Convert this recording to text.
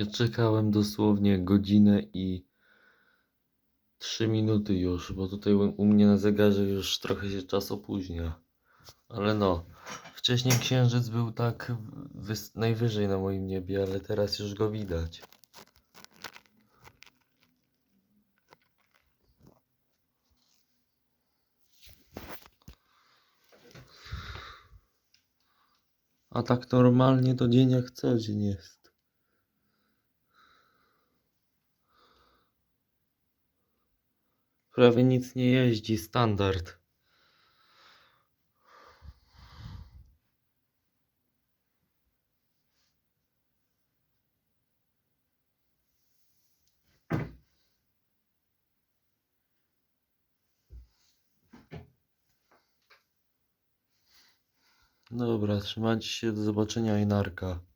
Ja czekałem dosłownie godzinę i 3 minuty już, bo tutaj u mnie na zegarze już trochę się czas opóźnia. Ale no, wcześniej księżyc był tak najwyżej na moim niebie, ale teraz już go widać. A tak normalnie to dzień jak co dzień jest. Prawie nic nie jeździ, standard. Dobra, trzymajcie się, do zobaczenia i narka.